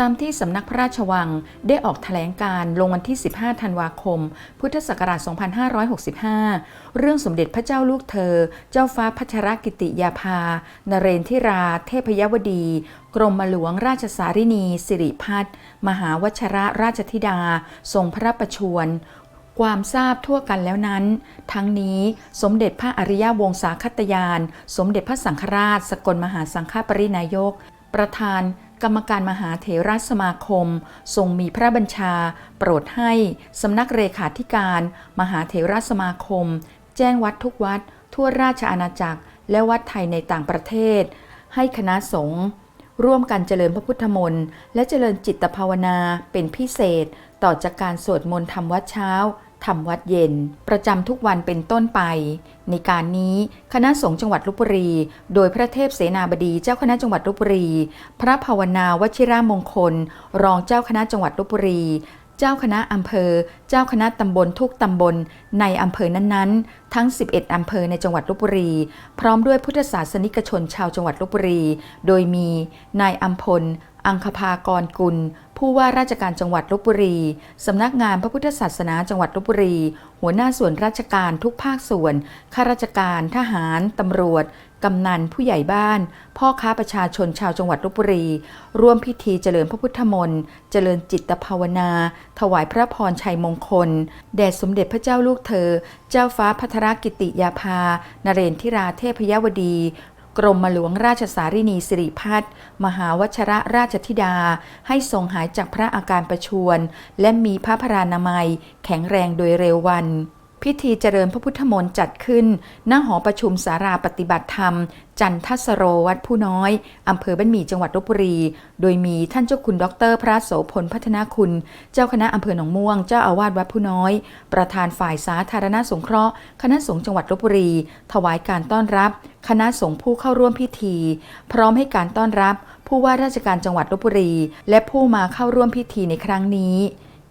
ตามที่สำนักพระราชวังได้ออกแถลงการลงวันที่ 15 ธันวาคม พุทธศักราช 2565 เรื่องสมเด็จพระเจ้าลูกเธอ เจ้าฟ้าพัชรกิติยาภา นเรนทิรา เทพยวดี กรมหลวงราชสารินี สิริพัฒน์มหาวชระราชธิดา ทรงพระประชวรความทราบทั่วกันแล้วนั้น ทั้งนี้สมเด็จพระอริยวงศาคตยาน สมเด็จพระสังฆราช สกลมหาสังฆปรินายก ประธาน กรรมการมหาเถรสมาคม ทรงมีพระบัญชา โปรดให้สำนักเลขาธิการ มหาเถรสมาคม แจ้งวัดทุกวัด ทั่วราชอาณาจักร และวัดไทยในต่างประเทศ ให้คณะสงฆ์ร่วมกันเจริญพระพุทธมนต์และเจริญจิตภาวนาเป็นพิเศษต่อจากการสวดมนต์ทำวัดเช้า ทำวัดเย็น ประจำทุกวันเป็นต้นไป ในการนี้คณะสงฆ์จังหวัดลบบุรี โดยพระเทพเสนาบดีเจ้าคณะจังหวัดลบบุรี พระภาวนาวชิรามงคล รองเจ้าคณะจังหวัดลบบุรีเจ้าคณะอำเภอ เจ้าคณะตำบลทุกตำบลในอำเภอนั้นๆ ทั้ง 11 อำเภอในจังหวัดลบบุรี พร้อมด้วยพุทธศาสนิกชนชาวจังหวัดลบบุรี โดยมีนายอัมพล อังคภากรกุล ผู้ว่าราชการจังหวัดลบบุรี สำนักงานพระพุทธศาสนาจังหวัดลบบุรี หัวหน้าส่วนราชการทุกภาคส่วน ข้าราชการ ทหาร ตำรวจ กำนัน ผู้ใหญ่บ้าน พ่อค้าประชาชนชาวจังหวัดลบบุรี ร่วมพิธีเจริญพระพุทธมนต์เจริญจิตภาวนา ถวายพระพรชัยมงคล แด่สมเด็จพระเจ้าลูกเธอ เจ้าฟ้าพัทรกิติยาภา นเรนทิราเทพยวดี กรมหลวงราชสารินีสิริพัฒน์มหาวชระราชธิดา ให้ทรงหายจากพระอาการประชวน และมีพระพรานามัย แข็งแรงโดยเร็ววัน พิธีเจริญพระพุทธมนต์จัดขึ้น ณ หอประชุมสาราปฏิบัติธรรม จันทสโรวัดผู้น้อย อำเภอบ้านหมี่จังหวัดลบบุรี โดยมีท่านเจ้าคุณดอกเตอรพระโสพลพัฒนาคุณ เจ้าคณะอำเภอหนองม่วง เจ้าอาวาสวัดผู้น้อย ประธานฝ่ายสาธารณสงเคราะห์ คณะสงฆ์จังหวัดลบบุรี ถวายการต้อนรับ คณะสงฆ์ผู้เข้าร่วมพิธี พร้อมให้การต้อนรับ ผู้ว่าราชการจังหวัดลบบุรี และผู้มาเข้าร่วมพิธีในครั้งนี้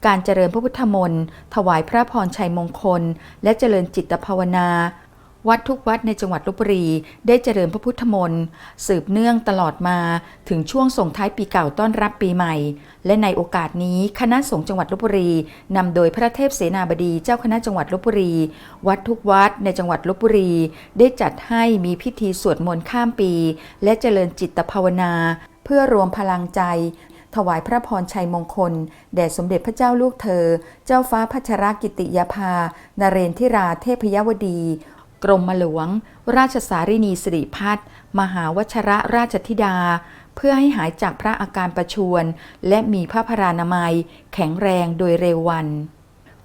การเจริญพระพุทธมนต์ถวายพระพรชัยมงคล และเจริญจิตภาวนา วัดทุกวัดในจังหวัดลบบุรี ได้เจริญพระพุทธมนต์สืบเนื่องตลอดมาถึงช่วงส่งท้ายปีเก่าต้อนรับปีใหม่ และในโอกาสนี้คณะสงฆ์จังหวัดลบบุรีนำโดยพระเทพเสนาบดีเจ้าคณะจังหวัดลบบุรี วัดทุกวัดในจังหวัดลบบุรี ได้จัดให้มีพิธีสวดมนต์ข้ามปี และเจริญจิตภาวนา เพื่อรวมพลังใจ ถวายพระพรชัยมงคล แด่สมเด็จพระเจ้าลูกเธอ เจ้าฟ้าพัชรกิติยาภานเรนทิราเทพยวดี กรมหลวง ราชสารินีสิริพัฒน์มหาวชระราชธิดา เพื่อให้หายจากพระอาการประชวรและมีพระพรานามัย แข็งแรงโดยเร็ววัน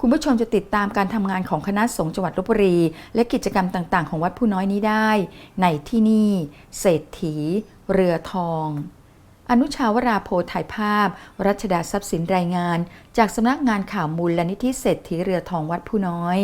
คุณผู้ชมจะติดตามการทำงานของคณะสงฆ์จังหวัดลบบุรี และกิจกรรมต่าง ๆ ของวัดผู้น้อยนี้ได้ ในที่นี่ เศรษฐี เรือทอง อนุชาวราโพถ่ายภาพ รัชดาทรัพย์สินรายงาน จากสำนักงานข่าวมูลและนิธิเศรษฐีเรือทองวัดผู้น้อย